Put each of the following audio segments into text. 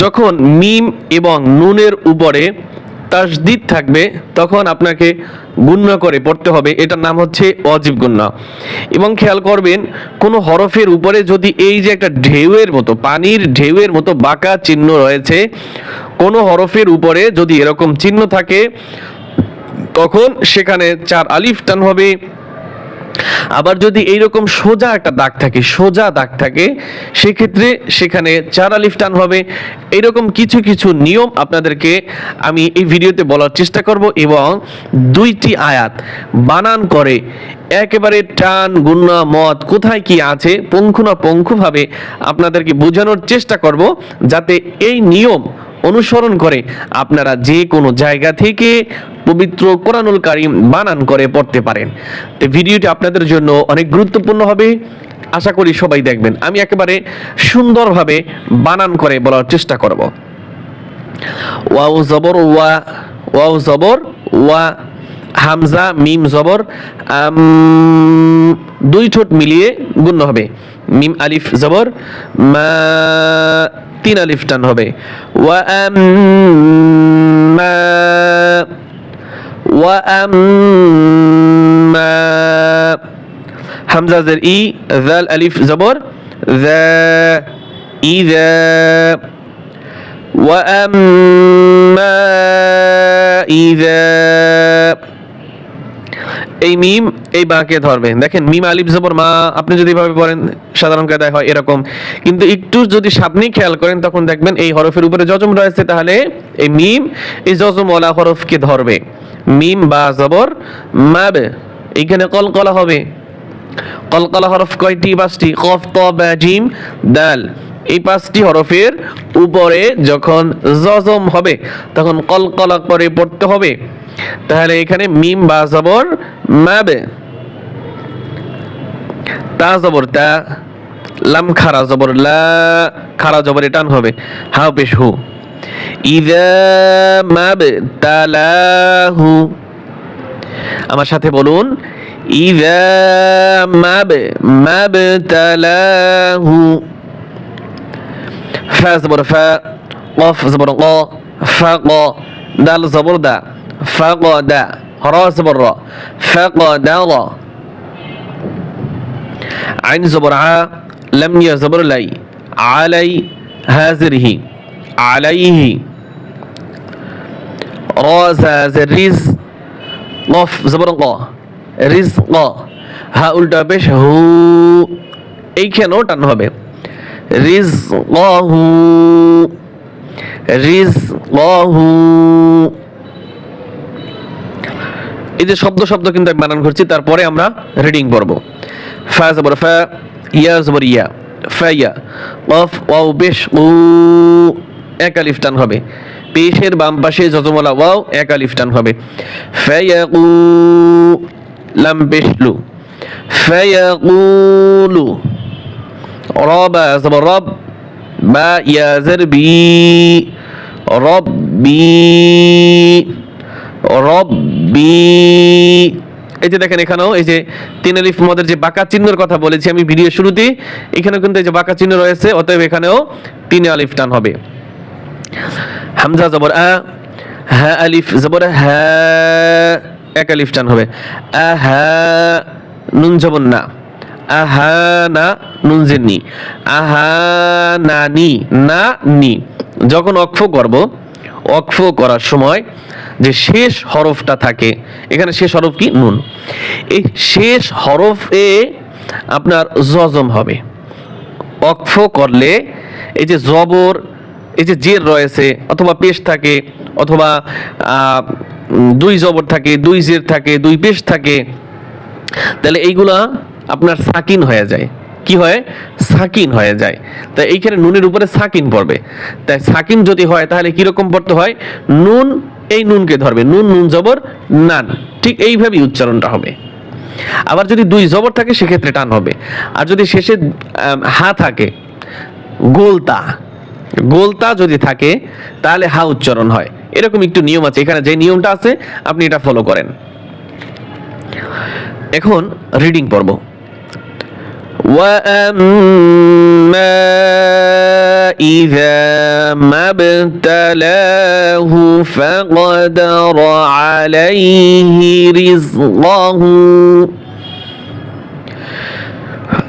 যখন মিম এবং নুনের উপরে তাসদিদ থাকবে, তখন আপনাকে গুণ্য করে পড়তে হবে। এটার নাম হচ্ছে অজীব গুণ্য এবং খেয়াল করবেন, কোনো হরফের উপরে যদি এই যে একটা ঢেউয়ের মতো, পানির ঢেউয়ের মতো বাঁকা চিহ্ন রয়েছে, কোনো হরফের উপরে যদি এরকম চিহ্ন থাকে, তখন সেখানে চার আলিফ টান হবে। আবার যদি এইরকম সোজা একটা দাগ থাকে, সোজা দাগ থাকে, সেক্ষেত্রে সেখানে চার আলিফ টান হবে। এইরকম কিছু কিছু নিয়ম আপনাদেরকে আমি এই ভিডিওতে বলার চেষ্টা করব এবং দুইটি আয়াত বানান করে একেবারে টান গুন্না মত কোথায় কি আছে পঙ্খু না পঙ্খুভাবে আপনাদেরকে বোঝানোর চেষ্টা করব, যাতে এই নিয়ম অনুসরণ করে আপনারা যে কোনো জায়গা থেকে পবিত্র কোরআনুল কারিম বানান করে পড়তে পারেন। তো ভিডিওটি আপনাদের জন্য অনেক গুরুত্বপূর্ণ হবে। আশা করি সবাই দেখবেন। আমি একেবারে সুন্দরভাবে বানান করে বলার চেষ্টা করব। ওয়াও জবর ওয়া, ওয়াও জবর ওয়া হামজা মিম জবর আম, দুই ঠোঁট মিলিয়ে গুণ হবে মিম আলিফ জবর মা তিন আলিফ টান হবে ওয়া আম, মা ওয়া আম, মা হামজা জের ই জাল আলিফ জবর ذا إذا وأما إذا এই মিম, এই বাঁকে ধরবেন দেখেন, মিম আলিফ জবর মা, আপনি যদি এভাবে পড়েন সাধারণ কায়দায় হয় এরকম। কিন্তু একটু যদি সামনে খেয়াল করেন, তখন দেখবেন এই হরফের উপরে যজম রয়েছে, তাহলে এই মিম, এই যজম ওয়ালা হরফকে ধরবে। মিম বা জবর, মাবে, এইখানে কলকলা হবে। কলকলা হরফ কয়টি? পাঁচটি। কফ, ত, বা, জিম, দাল। এই পাঁচটি হরফের উপরে যখন জজম হবে, তখন কলকলা করে পড়তে হবে। তাহলে এখানে মিম বা জবর, মাবে। তা জবর, তা, লাম খারা জবর, লা খারা জবর টান হবে। হাও পেশ হু। ইদা মাবে তালাহু আমার সাথে বলুন, ইদা মাব মাব তালাহু ফা জবর ফা কফ জবর ক ফা ক দাল জবর দা ফা ক দা র জবর র ফা ক দা র আইন জবর আ লাম ইয়া জবর লাই আলাই হাজিরহি আলাইহি র জাজের রিজ কফ জবর ক রিজ ক হা উল্টা পেশ হু এইখানেও টান হবে রিজ হু রিজ হু এই যে শব্দ শব্দ কিন্তু আমি বানান করছি, তারপরে আমরা রিডিং পড়ব। ফা জবর ফা, ইয়া জবর ইয়া, ফা ইয়া কফ ওয়াও, বেশ, উ, এক আলিফ হবে। পেশের বাম পাশে যজমলা, ওয়াও, এক আলিফ টান হবে। ফায়াকু লাম পেশলু ফায়াকুলু রবা জবর রব বা ইয়া জের বি রব্বি রব্বি এই যে দেখেন এখানেও, এই যে তিন আলিফ মদের যে বাঁকা চিহ্নের কথা বলেছি আমি ভিডিও শুরুতে, এখানেও কিন্তু এই যে বাঁকা চিহ্ন রয়েছে, অতএব এখানেও তিন আলিফ টান হবে। হামজা জবর আ, হা আলিফ, জবর হা, এক আলিফ টান হবে। আহা নুন জবর না। আহা না নুন জের নি আহা না। নি না নি যখন অক্ষ করব অক্ষ করার সময় যে শেষ হরফটা থাকে, এখানে শেষ হরফ কি? নুন। এই শেষ হরফে আপনার জজম হবে। অক্ষ করলে এই যে জবর, এই যে জের রয়েছে, অথবা পেশ থাকে, অথবা দুই জবর থাকে, দুই জের থাকে, দুই পেশ থাকে, তাহলে এইগুলা আপনার সাকিন হয়ে যায়। কি হয়? সাকিন হয়ে যায়। তাই এইখানে নুনের উপরে সাকিন পড়বে। তাই সাকিন যদি হয়, তাহলে কীরকম পড়তে হয়? নুন, এই নুনকে ধরবে। নুন নুন, জবর, নান। ঠিক এইভাবেই উচ্চারণটা হবে। আবার যদি দুই জবর থাকে, সেক্ষেত্রে টান হবে। আর যদি শেষে হা থাকে, গোলতা। গোলতা যদি থাকে, তাহলে হা উচ্চারণ হয়। এরকম একটু নিয়ম আছে। এখানে যে নিয়মটা আছে, আপনি এটা ফলো করেন। এখন রিডিং পড়ব। وأما إذا ما ابتلاه فقدر عليه رزقه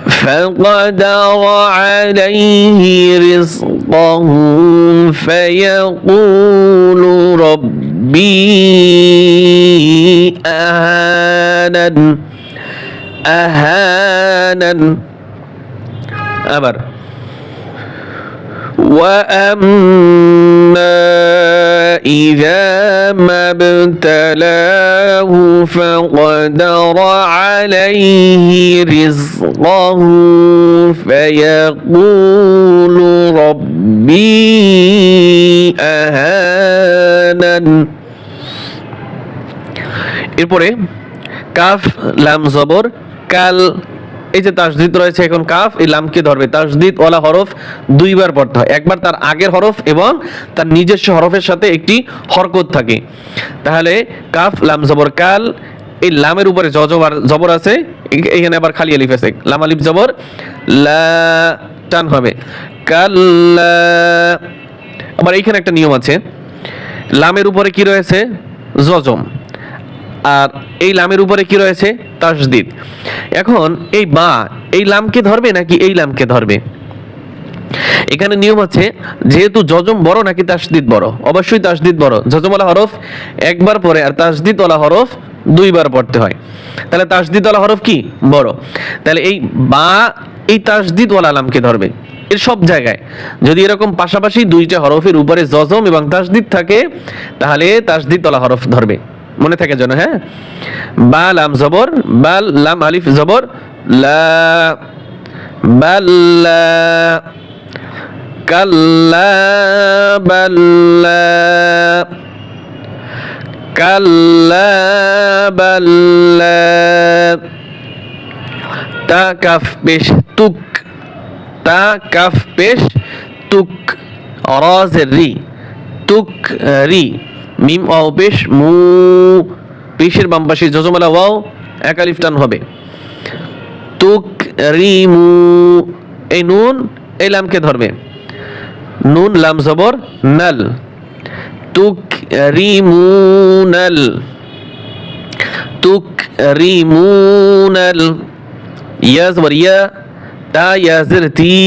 فقدر عليه رزقه فيقول ربي أهانن أهانن أمر وأما إذا ما ابتلاه فقدر عليه رزقه فيقول ربي أهانن এরপরে কাফ লাম জবর কাল, এই যে তাসদিদ রয়েছে এখন কাফ, এই লামকে ধরবে। তাসদিদ ওয়ালা হরফ দুইবার পড়তে হয়। একবার তার আগের হরফ এবং তার নিজস্ব হরফের সাথে একটি হরকত থাকে। তাহলে কাফ, লাম জবর কাল, এই লামের উপরে জ জবর আছে এখানে আবার খালি আলিফ আছে। লাম, আলিফ, জবর, লা, টান হবে। কাল্লা আবার এইখানে একটা নিয়ম আছে। লামের উপরে কি রয়েছে? জজম আর এই লামের উপরে কি রয়েছে? তাসদিদ। এখন এই বা এই লামকে ধরবে নাকি এই লামকে ধরবে? এখানে নিয়ম আছে, যেহেতু জজম বড় নাকি তাসদিদ বড়? অবশ্যই তাসদিদ বড়। জজমওয়ালা হরফ একবার পরে আর তাসদিদওয়ালা হরফ দুইবার পড়তে হয়। তাহলে তাসদিদওয়ালা হরফ কি? বড়। তাহলে এই বা এই তাসদিদওয়ালা লামকে ধরবে। এর সব জায়গায়। যদি এরকম পাশাপাশি দুইটা হরফের উপরে জজম এবং তাসদিদ থাকে, তাহলে তাসদিদওয়ালা হরফ ধরবে। মনে থাকে যেন হ্যাঁ? বা লাম জবর বাল লাম আলিফ জবর, লা বাল্লা কাল্লা বাল্লা কাল্লা বাল্লা তা কাফ পেশ তুক, তা কাফ পেশ তুক রি তুক রি। মিম অ পেশ মু, পেশের বাম পাশে যজমালা, ওয়াও, এক আলিফ টান হবে। তুক, রি, মু, এই নুন, এই লামকে ধরবে। নুন, লাম, জবর, নাল। তুক, রি, মু, নাল। তুক, রি, মু, নাল। ইয়া, জবর, ইয়া, তা ইয়াজের তি।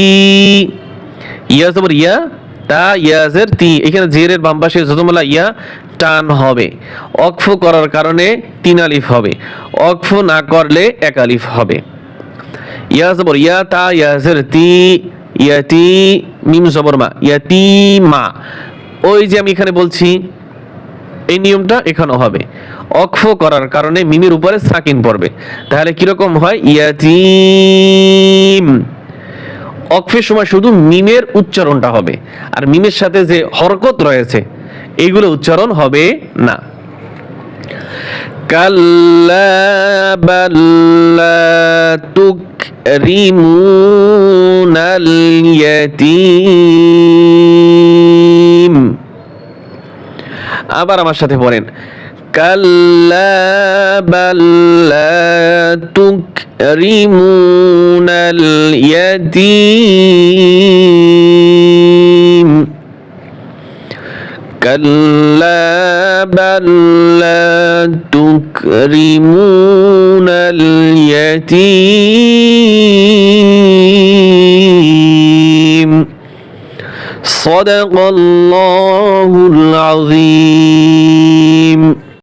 ইয়া, জবর, ইয়া তা ইয়াজের তি, এখানে জেরের বাম পাশে যতমালা ইয়া, টান হবে। অক্ফ করার কারণে তিন আলিফ হবে। অক্ফ না করলে এক আলিফ হবে। ইয়া জবর, ইয়া তা ইয়াজের তি ইয়াতি মিম জবর মা ইয়াতি মা। ওই যে আমি এখানে বলছি, এই নিয়মটা এখানেও হবে। অক্ফ করার কারণে মিমের উপরে সাকিন পড়বে। তাহলে কীরকম হয়? ইয়াতিম অক্ফের সময় শুধু মিমের উচ্চারণটা হবে। আর মিমের সাথে যে হরকত রয়েছে, এইগুলো উচ্চারণ হবে না। আবার আমার সাথে كلا بل لا تكرمون اليتيم كلا بل لا تكرمون اليتيم صدق الله العظيم